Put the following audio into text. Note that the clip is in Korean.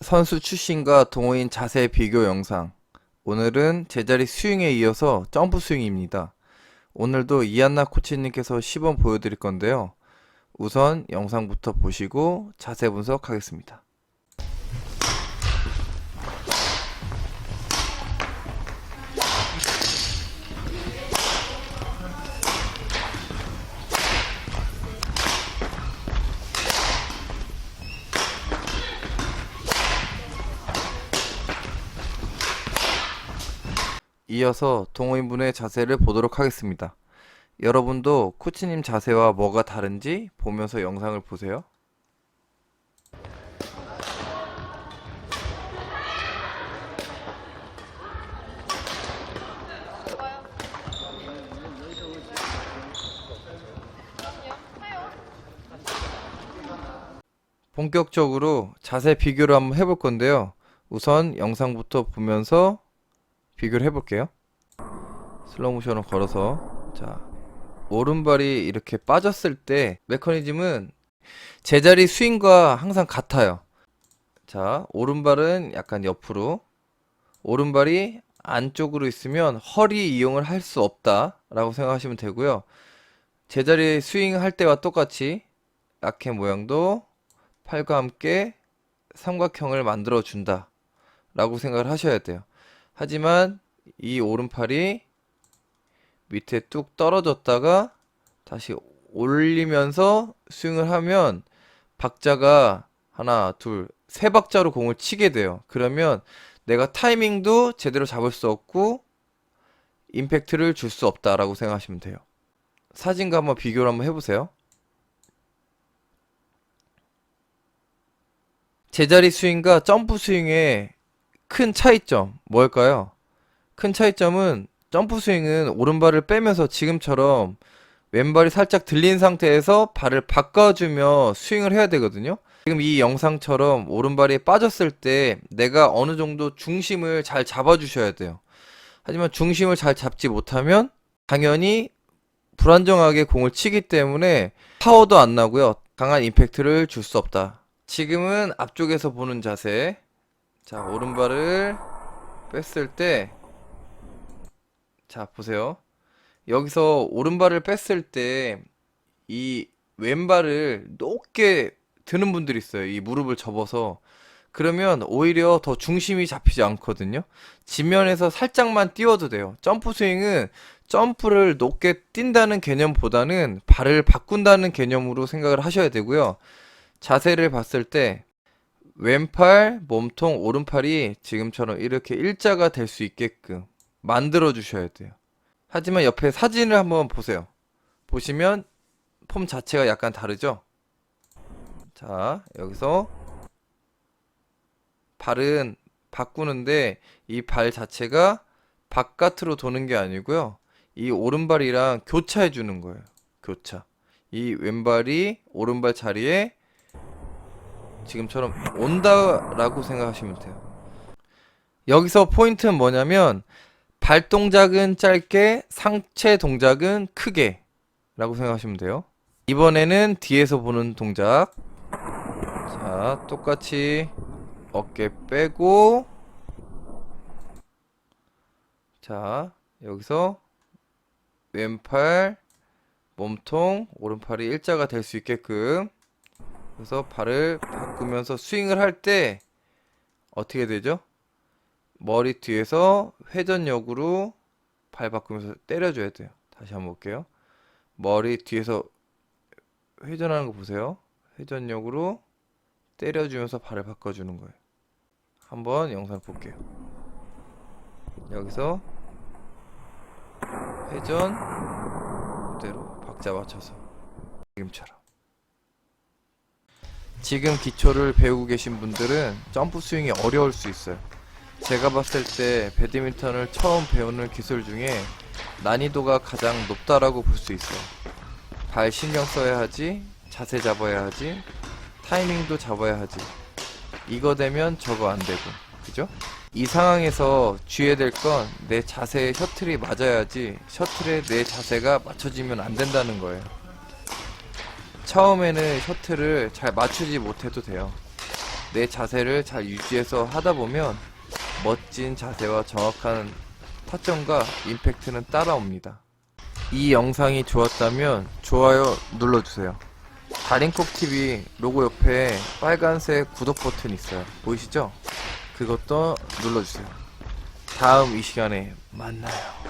선수 출신과 동호인 자세 비교 영상. 오늘은 제자리 스윙에 이어서 점프 스윙입니다. 오늘도 이한나 코치님께서 시범 보여드릴 건데요. 우선 영상부터 보시고 자세 분석하겠습니다. 이어서 동호인분의 자세를 보도록 하겠습니다. 여러분도 코치님 자세와 뭐가 다른지 보면서 영상을 보세요. 본격적으로 자세 비교를 한번 해볼 건데요. 우선 영상부터 보면서 비교를 해볼게요. 슬로우 모션을 걸어서 자 오른발이 이렇게 빠졌을 때 메커니즘은 제자리 스윙과 항상 같아요. 자 오른발은 약간 옆으로 오른발이 안쪽으로 있으면 허리 이용을 할 수 없다라고 생각하시면 되고요. 제자리 스윙 할 때와 똑같이 라켓 모양도 팔과 함께 삼각형을 만들어 준다 라고 생각을 하셔야 돼요. 하지만 이 오른팔이 밑에 뚝 떨어졌다가 다시 올리면서 스윙을 하면 박자가 하나, 둘, 세 박자로 공을 치게 돼요. 그러면 내가 타이밍도 제대로 잡을 수 없고 임팩트를 줄 수 없다라고 생각하시면 돼요. 사진과 한번 비교를 한번 해보세요. 제자리 스윙과 점프 스윙의 큰 차이점 뭘까요? 큰 차이점은 점프 스윙은 오른발을 빼면서 지금처럼 왼발이 살짝 들린 상태에서 발을 바꿔주며 스윙을 해야 되거든요. 지금 이 영상처럼 오른발이 빠졌을 때 내가 어느 정도 중심을 잘 잡아주셔야 돼요. 하지만 중심을 잘 잡지 못하면 당연히 불안정하게 공을 치기 때문에 파워도 안 나고요. 강한 임팩트를 줄 수 없다. 지금은 앞쪽에서 보는 자세. 자, 오른발을 뺐을 때, 자, 보세요. 여기서 오른발을 뺐을 때, 이 왼발을 높게 드는 분들이 있어요. 이 무릎을 접어서. 그러면 오히려 더 중심이 잡히지 않거든요. 지면에서 살짝만 띄워도 돼요. 점프 스윙은 점프를 높게 뛴다는 개념보다는 발을 바꾼다는 개념으로 생각을 하셔야 되고요. 자세를 봤을 때, 왼팔, 몸통, 오른팔이 지금처럼 이렇게 일자가 될 수 있게끔 만들어 주셔야 돼요. 하지만 옆에 사진을 한번 보세요. 보시면 폼 자체가 약간 다르죠? 자, 여기서 발은 바꾸는데 이 발 자체가 바깥으로 도는 게 아니고요. 이 오른발이랑 교차해 주는 거예요. 교차. 이 왼발이 오른발 자리에 지금처럼 온다라고 생각하시면 돼요. 여기서 포인트는 뭐냐면 발 동작은 짧게, 상체 동작은 크게 라고 생각하시면 돼요. 이번에는 뒤에서 보는 동작. 자, 똑같이 어깨 빼고 자, 여기서 왼팔, 몸통, 오른팔이 일자가 될 수 있게끔 그래서 발을 바꾸면서 스윙을 할 때 어떻게 되죠? 머리 뒤에서 회전력으로 발 바꾸면서 때려줘야 돼요. 다시 한번 볼게요. 머리 뒤에서 회전하는 거 보세요. 회전력으로 때려주면서 발을 바꿔주는 거예요. 한번 영상 볼게요. 여기서 회전 그대로 박자 맞춰서 지금처럼. 지금 기초를 배우고 계신 분들은 점프 스윙이 어려울 수 있어요. 제가 봤을 때 배드민턴을 처음 배우는 기술 중에 난이도가 가장 높다라고 볼 수 있어요. 발 신경 써야 하지, 자세 잡아야 하지, 타이밍도 잡아야 하지. 이거 되면 저거 안 되고, 그죠? 이 상황에서 주의해야 될건 내 자세에 셔틀이 맞아야지 셔틀에 내 자세가 맞춰지면 안 된다는 거예요. 처음에는 셔틀을 잘 맞추지 못해도 돼요. 내 자세를 잘 유지해서 하다 보면 멋진 자세와 정확한 타점과 임팩트는 따라옵니다. 이 영상이 좋았다면 좋아요 눌러주세요. 다링콕TV 로고 옆에 빨간색 구독 버튼 있어요. 보이시죠? 그것도 눌러주세요. 다음 이 시간에 만나요.